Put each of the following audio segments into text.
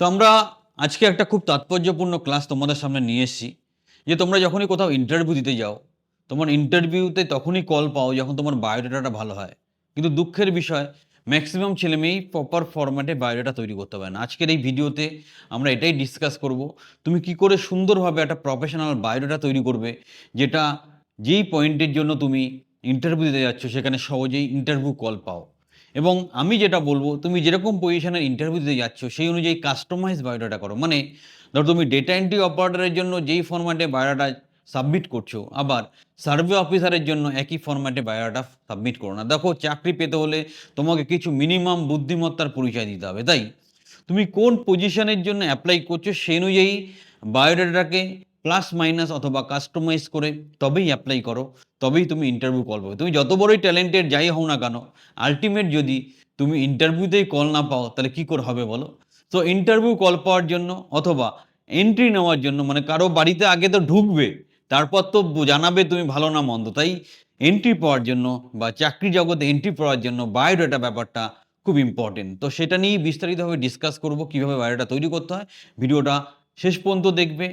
তো আমরা আজকে একটা খুব তাৎপর্যপূর্ণ ক্লাস তোমাদের সামনে নিয়ে এসেছি, যে তোমরা যখনই কোথাও ইন্টারভিউ দিতে যাও, তোমার ইন্টারভিউতে তখনই কল পাও যখন তোমার বায়োডাটাটা ভালো হয়। কিন্তু দুঃখের বিষয় ম্যাক্সিমাম ছেলেমেয়েই প্রপার ফরম্যাটে বায়োডাটা তৈরি করতে পারে না। আজকের এই ভিডিওতে আমরা এটাই ডিসকাস করব, তুমি কি করে সুন্দরভাবে একটা প্রফেশনাল বায়োডাটা তৈরি করবে, যেটা যেই পয়েন্টের জন্য তুমি ইন্টারভিউ দিতে যাচ্ছ, সেখানে সহজেই ইন্টারভিউ কল পাও। এবং আমি যেটা বলব, তুমি যেরকম পজিশনের ইন্টারভিউ দিতে যাচ্ছ, সেই অনুযায়ী কাস্টমাইজ বায়োডাটা করো। মানে ধরো তুমি ডেটা এন্ট্রি অপারেটারের জন্য যেই ফরম্যাটে বায়োডাটা সাবমিট করছ, আবার সার্ভে অফিসারের জন্য একই ফরম্যাটে বায়োডাটা সাবমিট করো না। দেখো, চাকরি পেতে হলে তোমাকে কিছু মিনিমাম বুদ্ধিমত্তার পরিচয় দিতে হবে, তাই? তুমি কোন পজিশনের জন্য অ্যাপ্লাই করছ, সেই অনুযায়ী বায়োডাটাকে প্লাস মাইনাস অথবা কাস্টমাইজ করে তবেই অ্যাপ্লাই করো। তবেই তুমি ইন্টারভিউ কল পাবে। তুমি যত বড়ই ট্যালেন্টেড যাই হও না কেন আলটিমেট যদি তুমি ইন্টারভিউতেই কল না পাও, তাহলে কি করে হবে বলো? তো ইন্টারভিউ কল পাওয়ার জন্য অথবা এন্ট্রি নেওয়ার জন্য মানে কারও বাড়িতে আগে তো ঢুকবে, তারপর তো জানাবে তুমি ভালো না মন্দ, তাই এন্ট্রি পাওয়ার জন্য বা চাকরি জগতে এন্ট্রি পাওয়ার জন্য বায়োডাটা ব্যাপারটা খুব ইম্পর্টেন্ট তো সেটা নিয়েই বিস্তারিতভাবে ডিসকাস করব, কীভাবে বায়োডাটা তৈরি করতে হয়। ভিডিওটা শেষ পর্যন্ত দেখবে।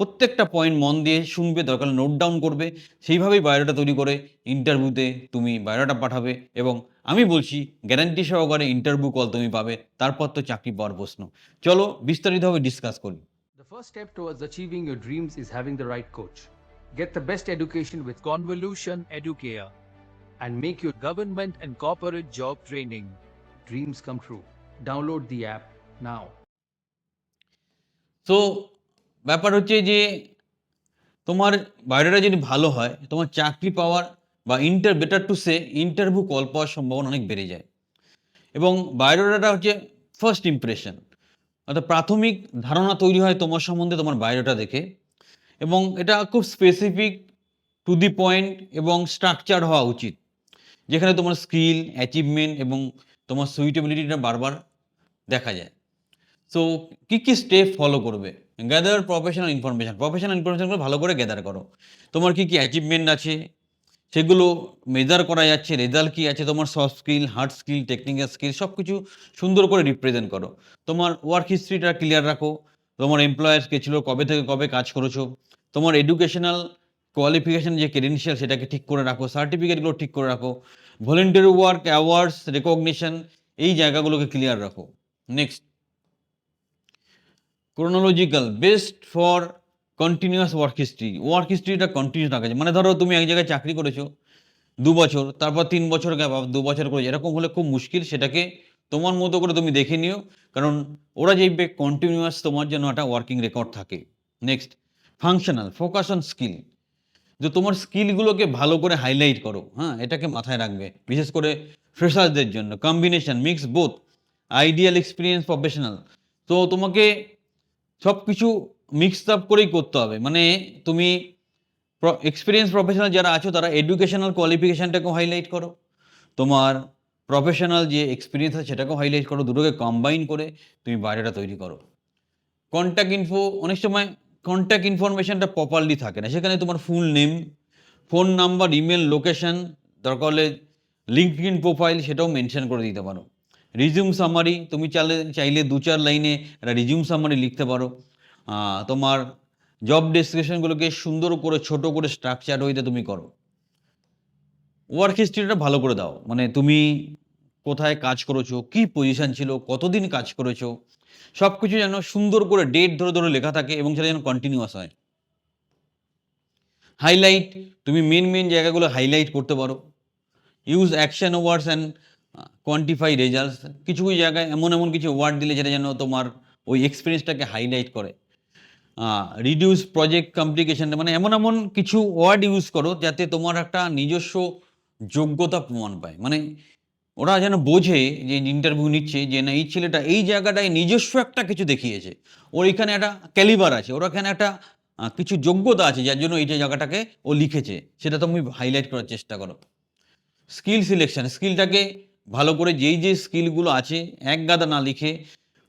প্রত্যেকটা পয়েন্ট মন দিয়ে শুনবে দরকার নোট ডাউন করবে। সেইভাবেই বায়োডাটা তৈরি করে ইন্টারভিউতে তুমি বায়োডাটা পাঠাবে এবং আমি বলছি গ্যারান্টি সহকারে ইন্টারভিউ কল তুমি পাবে। তারপর তো চাকরি পাওয়ার প্রশ্ন। চলো বিস্তারিতভাবে ডিসকাস করি। The first step towards achieving your dreams is having the right coach get the best education with convolution educare and make your government and corporate job training dreams come true download the app now so ব্যাপার হচ্ছে যে তোমার biodata যদি ভালো হয়, তোমার চাকরি পাওয়ার বা inter better to say interview call পাওয়ার সম্ভাবনা অনেক বেড়ে যায়। এবং বায়োডাটা হচ্ছে ফার্স্ট ইমপ্রেশন অর্থাৎ প্রাথমিক ধারণা তৈরি হয় তোমার সম্বন্ধে, তোমার বায়োডাটা দেখে। এবং এটা খুব স্পেসিফিক টু দি পয়েন্ট এবং স্ট্রাকচার হওয়া উচিত। যেখানে তোমার স্কিল অ্যাচিভমেন্ট এবং তোমার সুইটেবিলিটিটা বারবার দেখা যায়। সো কী কী স্টেপ ফলো করবে? গ্যাদার প্রফেশনাল ইনফরমেশান প্রফেশনাল ইনফরমেশানগুলো ভালো করে গ্যাদার করো। তোমার কী কী অ্যাচিভমেন্ট আছে? সেগুলো মেজার করা যাচ্ছে রেজাল্ট কী আছে? তোমার soft skill hard skill technical skill সব কিছু সুন্দর করে রিপ্রেজেন্ট করো। তোমার ওয়ার্ক হিস্ট্রিটা ক্লিয়ার রাখো। তোমার এমপ্লয়ার্স কে ছিল, কবে থেকে কবে কাজ করেছ? তোমার এডুকেশনাল কোয়ালিফিকেশান যে ক্রেডেন্সিয়াল সেটাকে ঠিক করে রাখো সার্টিফিকেটগুলো ঠিক করে রাখো। ভলেন্টারি ওয়ার্ক অ্যাওয়ার্ডস রেকগনিশন এই জায়গাগুলোকে ক্লিয়ার রাখো। Next chronological best for continuous work history work হিস্ট্রিটা continuous রাখা যায় মানে ধরো তুমি এক জায়গায় চাকরি করেছ, দু বছর, তারপর তিন বছর গ্যাপ দু বছর করে, এরকম হলে খুব মুশকিল। সেটাকে তোমার মতো করে তুমি দেখে নিও। কারণ ওরা যেইবে কন্টিনিউয়াস তোমার জন্য একটা ওয়ার্কিং রেকর্ড থাকে। Next functional focus on skill যে তোমার স্কিলগুলোকে ভালো করে হাইলাইট করো। হ্যাঁ এটাকে মাথায় রাখবে। বিশেষ করে ফ্রেশার্সদের জন্য। Combination mix both ideal experience professional তো তোমাকে সব কিছু মিক্সড আপ করেই করতে হবে। মানে তুমি এক্সপিরিয়েন্স প্রফেশনাল যারা আছো, তারা এডুকেশনাল কোয়ালিফিকেশানটাকেও হাইলাইট করো। তোমার প্রফেশনাল যে এক্সপিরিয়েন্স আছে, সেটাকেও হাইলাইট করো। দুটোকে কম্বাইন করে তুমি বাইরেটা তৈরি করো। কন্ট্যাক্ট ইনফো অনেক সময় কন্ট্যাক্ট ইনফরমেশনটা প্রপারলি থাকে না। সেখানে তোমার full name phone number email location দরকার হলে লিঙ্কড ইন প্রোফাইল সেটাও মেনশন করে দিতে পারো। রিজিউম সামারি তুমি চাইলে চাইলে দু চার লাইনে একটা রিজিউম সামারি লিখতে পারো। তোমার জব ডেসক্রিপশনগুলোকে সুন্দর করে, ছোট করে স্ট্রাকচার হইতে তুমি করো। ওয়ার্ক হিস্ট্রিটা ভালো করে দাও। মানে তুমি কোথায় কাজ করেছ, কি পজিশন ছিল, কতদিন কাজ করেছ সব কিছু যেন সুন্দর করে ডেট ধরে ধরে লেখা থাকে এবং সেটা যেন কন্টিনিউয়াস হয়। হাইলাইট তুমি মেন মেন জায়গাগুলো হাইলাইট করতে পারো। Use action words and quantify results কিছু কিছু জায়গায় এমন এমন কিছু ওয়ার্ড দিলে যেটা যেন তোমার ওই এক্সপিরিয়েন্সটাকে হাইলাইট করে। রিডিউস প্রজেক্ট কমপ্লিকেশন মানে এমন এমন কিছু ওয়ার্ড ইউজ করো যাতে তোমার একটা নিজস্ব যোগ্যতা প্রমাণ পায়। মানে ওরা যেন বোঝে যে ইন্টারভিউ নিচ্ছে, যে না এই ছেলেটা এই জায়গাটায় নিজস্ব একটা কিছু দেখিয়েছে। ওর এখানে একটা ক্যালিবার আছে, ওর এখানে একটা কিছু যোগ্যতা আছে, যার জন্য এই যে জায়গাটাকে ও লিখেছে। সেটা তুমি হাইলাইট করার চেষ্টা করো। স্কিল সিলেকশন স্কিলটাকে ভালো করে যেই যে স্কিলগুলো আছে, এক গাদা না লিখে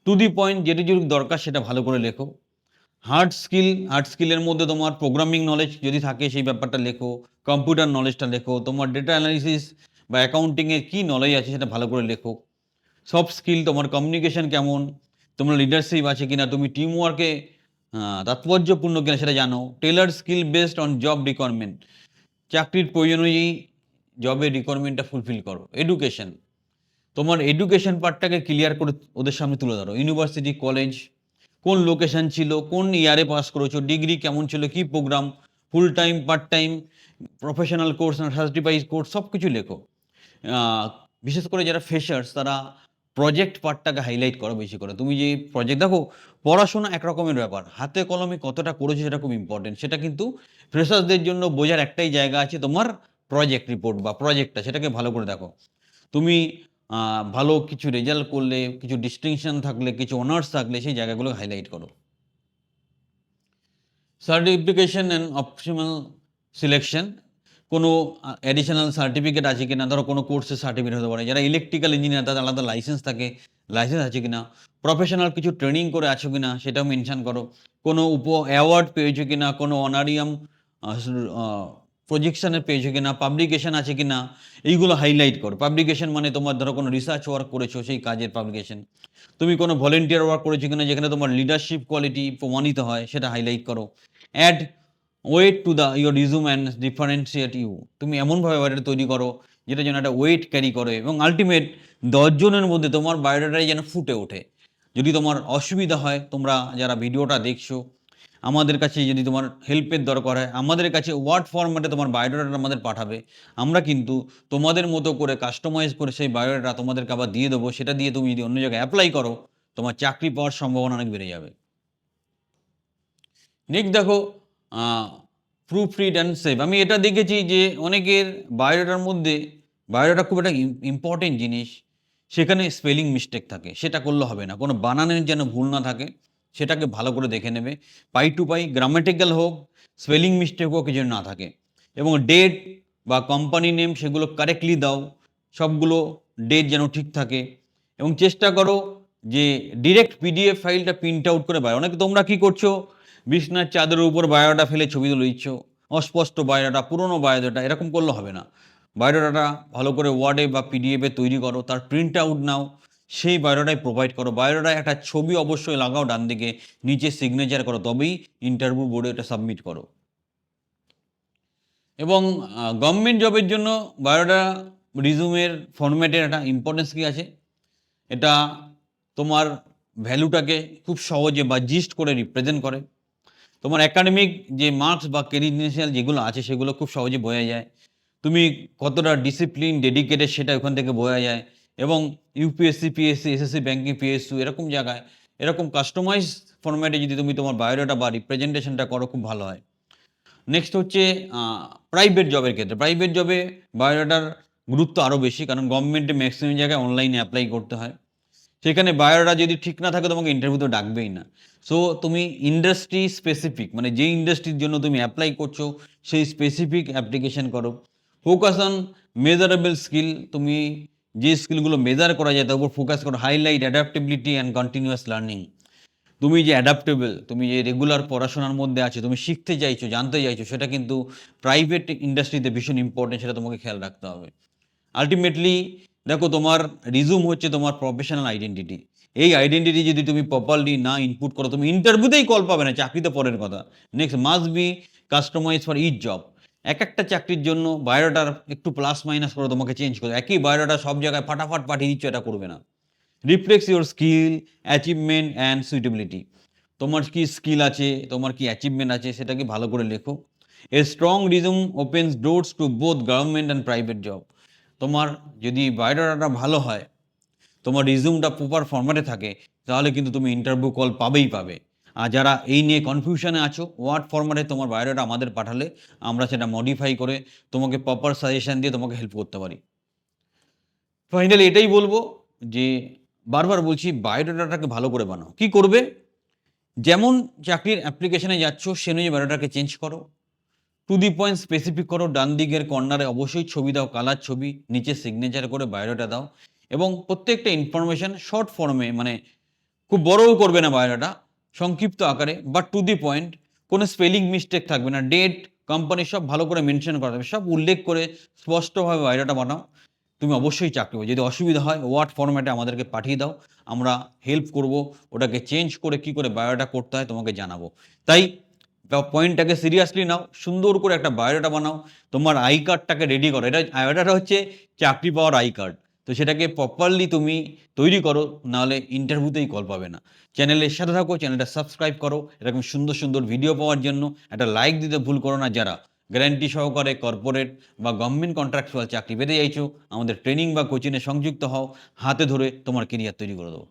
টু দি পয়েন্ট যেটি যেটুকু দরকার সেটা ভালো করে লেখো। হার্ড স্কিল হার্ড স্কিলের মধ্যে তোমার প্রোগ্রামিং নলেজ যদি থাকে সেই ব্যাপারটা লেখো কম্পিউটার নলেজটা লেখো, তোমার ডেটা অ্যানালিসিস বা অ্যাকাউন্টিংয়ের কী নলেজ আছে সেটা ভালো করে লেখো। সফট স্কিল তোমার কমিউনিকেশন কেমন, তোমার লিডারশিপ আছে কিনা, তুমি টিম ওয়ার্কে তাৎপর্যপূর্ণ কিনা সেটা জানো। Tailor skill based on job requirement চাকরির প্রয়োজন অনুযায়ী জবের রিকোয়ারমেন্টটা ফুলফিল করো। এডুকেশন তোমার এডুকেশন পার্টটাকে ক্লিয়ার করে ওদের সামনে তুলে ধরো। ইউনিভার্সিটি কলেজ কোন লোকেশন ছিল, কোন ইয়ারে পাস করেছ ডিগ্রি কেমন ছিল, কি programme full time part time professional course না সার্টিফাইড কোর্স সব কিছু লেখো বিশেষ করে যারা ফ্রেশার্স তারা প্রজেক্ট পার্টটাকে হাইলাইট করো বেশি করে। তুমি যে প্রজেক্ট দেখো, পড়াশোনা এক রকমের ব্যাপার। হাতে কলমে কতটা করেছ সেটা খুব ইম্পর্টেন্ট সেটা কিন্তু ফ্রেশার্সদের জন্য বোঝার একটাই জায়গা আছে তোমার প্রজেক্ট রিপোর্ট বা প্রজেক্টটা সেটাকে ভালো করে দেখো। তুমি ভালো কিছু রেজাল্ট করলে, কিছু ডিস্টিংশন থাকলে, কিছু অনার্স থাকলে সেই জায়গাগুলো হাইলাইট করো। সার্টিফিকেশন অ্যান্ড অপশনাল সিলেকশন কোনো অ্যাডিশনাল সার্টিফিকেট আছে কিনা, ধরো কোনো কোর্সের সার্টিফিকেট হতে পারে, যারা ইলেকট্রিক্যাল ইঞ্জিনিয়ার তাদের আলাদা লাইসেন্স থাকে লাইসেন্স আছে কিনা প্রফেশনাল কিছু ট্রেনিং করে আছো কিনা, সেটাও মেনশন করো। কোনো উপ অ্যাওয়ার্ড পেয়েছ কিনা, কোনো অনারিয়াম প্রজেকশনের পেয়েছ কিনা পাবলিকেশন আছে কিনা, এইগুলো হাইলাইট করো। পাবলিকেশন মানে তোমার ধরো কোনো রিসার্চ ওয়ার্ক করেছ, সেই কাজের পাবলিকেশন তুমি কোনো ভলেন্টিয়ার ওয়ার্ক করেছ কিনা, যেখানে তোমার লিডারশিপ কোয়ালিটি প্রমাণিত হয়, সেটা হাইলাইট করো। Add weight to the your resume and differentiate you তুমি এমনভাবে বায়োডাটা তৈরি করো, যেটা যেন একটা ওয়েট ক্যারি করে, এবং আলটিমেট দশজনের মধ্যে তোমার বায়োডাটাই যেন ফুটে ওঠে। যদি তোমার অসুবিধা হয়, তোমরা যারা ভিডিওটা দেখছ আমাদের কাছে যদি তোমার হেল্পের দরকার হয়, আমাদের কাছে ওয়ার্ড ফরম্যাটে তোমার বায়োডাটা আমাদের পাঠাবে। আমরা কিন্তু তোমাদের মতো করে কাস্টমাইজ করে সেই বায়োডাটা তোমাদেরকে আবার দিয়ে দেবো। সেটা দিয়ে তুমি যদি অন্য জায়গায় অ্যাপ্লাই করো, তোমার চাকরি পাওয়ার সম্ভাবনা অনেক বেড়ে যাবে। নেক্সট দেখো প্রুফ রিড অ্যান্ড সেভ আমি এটা দেখেছি যে অনেকের বায়োডাটার মধ্যে বায়োডাটা খুব একটা ইম্পর্টেন্ট জিনিস। সেখানে স্পেলিং মিস্টেক থাকে। সেটা করলে হবে না। কোনো বানানের যেন ভুল না থাকে। সেটাকে ভালো করে দেখে নেবে। পাই টু পাই গ্রামেটিক্যাল হোক স্পেলিং মিস্টেক হোক, কিছু না থাকে। এবং ডেট বা কোম্পানি নেম সেগুলো কারেক্টলি দাও। সবগুলো ডেট যেন ঠিক থাকে। এবং চেষ্টা করো যে ডিরেক্ট পিডিএফ ফাইলটা প্রিন্ট আউট করে বাইরে অনেকে তোমরা কি করছ? বিছনার চাঁদের উপর বায়োডাটা ফেলে ছবি তুলে দিচ্ছ। অস্পষ্ট বায়োডাটা, পুরনো বায়োডাটা, এরকম করলে হবে না। বায়োডাটা ভালো করে ওয়ার্ডে বা পিডিএফে তৈরি করো। তার প্রিন্ট আউট নাও। সেই বায়োডাটাই প্রোভাইড করো। বায়োডাটায় একটা ছবি অবশ্যই লাগাও ডান দিকে, নিচে সিগনেচার করো, তবেই ইন্টারভিউ বোর্ডে এটা সাবমিট করো। এবং গভর্নমেন্ট জবের জন্য বায়োডাটা রিজুমের ফরম্যাটের একটা ইম্পর্টেন্স কী আছে? এটা তোমার ভ্যালুটাকে খুব সহজে বা জিস্ট করে রিপ্রেজেন্ট করে। তোমার একাডেমিক যে মার্কস বা ক্রেডিটেন্সিয়াল যেগুলো আছে, সেগুলো খুব সহজে বোঝা যায়। তুমি কতটা ডিসিপ্লিন ডেডিকেটেড সেটা ওখান থেকে বোঝা যায়। এবং UPSC PSC SSC banking PSC এরকম জায়গায়, এরকম কাস্টমাইজ ফরম্যাটে যদি তুমি তোমার বায়োডাটা বা রিপ্রেজেন্টেশনটা করো, খুব ভালো হয়। নেক্সট হচ্ছে প্রাইভেট জবের ক্ষেত্রে। প্রাইভেট জবে বায়োডাটার গুরুত্ব আরও বেশি, কারণ গভর্নমেন্টে ম্যাক্সিমাম জায়গায় অনলাইনে অ্যাপ্লাই করতে হয়। সেখানে বায়োডাটা যদি ঠিক না থাকে, তোমাকে ইন্টারভিউ তো ডাকবেই না। সো তুমি ইন্ডাস্ট্রি স্পেসিফিক মানে যে ইন্ডাস্ট্রির জন্য তুমি অ্যাপ্লাই করছ, সেই স্পেসিফিক অ্যাপ্লিকেশন করো। ফোকাস অন মেজারেবল স্কিল তুমি যে স্কিলগুলো মেজার করা যায়, তার উপর ফোকাস করো highlight adaptability and continuous learning তুমি যে অ্যাডাপ্টেবল তুমি যে রেগুলার পড়াশোনার মধ্যে আছো, তুমি শিখতে চাইছো, জানতে চাইছো, সেটা কিন্তু প্রাইভেট ইন্ডাস্ট্রিতে ভীষণ ইম্পর্টেন্ট সেটা তোমাকে খেয়াল রাখতে হবে। আলটিমেটলি দেখো তোমার রিজুম হচ্ছে তোমার প্রফেশনাল আইডেন্টিটি এই আইডেন্টিটি যদি তুমি প্রপারলি না ইনপুট করো, তুমি ইন্টারভিউতেই কল পাবে না, চাকরিতে পরের কথা। Next must be customise for each job এক একটা চাকরির জন্য বায়োডাটার একটু প্লাস মাইনাস করে তোমাকে চেঞ্জ করে। একই বায়োডাটা সব জায়গায় ফাটাফাট পাঠিয়ে দিচ্ছ, এটা করবে না। Reflects your skill achievement and suitability তোমার কি স্কিল আছে, তোমার কি অ্যাচিভমেন্ট আছে, সেটাকে ভালো করে লেখো। A strong resume opens doors to both government and private job তোমার যদি বায়োডাটাটা ভালো হয়, তোমার রিজুমটা প্রপার ফর্ম্যাটে থাকে, তাহলে কিন্তু তুমি ইন্টারভিউ কল পাবেই পাবে। আর যারা এই নিয়ে কনফিউশনে আছো ওয়ার্ড ফর্ম্যাটে তোমার বায়োডাটা আমাদের পাঠালে আমরা সেটা মডিফাই করে তোমাকে প্রপার সাজেশন দিয়ে তোমাকে হেল্প করতে পারি। ফাইনালি এটাই বলব যে বারবার বলছি বায়োডাটাকে ভালো করে বানাও। কি করবে? যেমন চাকরির অ্যাপ্লিকেশানে যাচ্ছ, সে অনুযায়ী বায়োডাটাকে চেঞ্জ করো। টু দি পয়েন্ট স্পেসিফিক করো, ডান দিকের কর্নারে অবশ্যই ছবি দাও কালার ছবি, নিচে সিগনেচার করে বায়োডাটা দাও। এবং প্রত্যেকটা ইনফরমেশান শর্ট ফর্মে মানে খুব বড়ও করবে না বায়োডাটা সংক্ষিপ্ত আকারে বাট টু দি পয়েন্ট কোনো স্পেলিং মিস্টেক থাকবে না ডেট কোম্পানি সব ভালো করে মেনশন করা যাবে, সব উল্লেখ করে স্পষ্টভাবে বায়োডাটা বানাও। তুমি অবশ্যই চাকরি পাবে যদি অসুবিধা হয় ওয়ার্ড ফরম্যাটে আমাদেরকে পাঠিয়ে দাও, আমরা হেল্প করব, ওটাকে চেঞ্জ করে কি করে বায়োডাটা করতে হয়, তোমাকে জানাব। তাই পয়েন্টটাকে সিরিয়াসলি নাও, সুন্দর করে একটা বায়োডাটা বানাও, তোমার আই কার্ডটাকে রেডি করো, এটা বায়োডাটা হচ্ছে চাকরি পাওয়ার আই কার্ড তো সেটাকে প্রপারলি তুমি তৈরি করো, নাহলে ইন্টারভিউতেই কল পাবে না। চ্যানেলের সাথে থাকো চ্যানেলটা সাবস্ক্রাইব করো, এরকম সুন্দর সুন্দর ভিডিও পাওয়ার জন্য। একটা লাইক দিতে ভুল করো না, যারা গ্যারান্টি সহকারে কর্পোরেট বা গভর্নমেন্ট কন্ট্রাকচুয়াল চাকরি পেতে চাইছো, আমাদের ট্রেনিং বা কোচিংয়ে সংযুক্ত হও, হাতে ধরে তোমার কেরিয়ার তৈরি করে দেবো।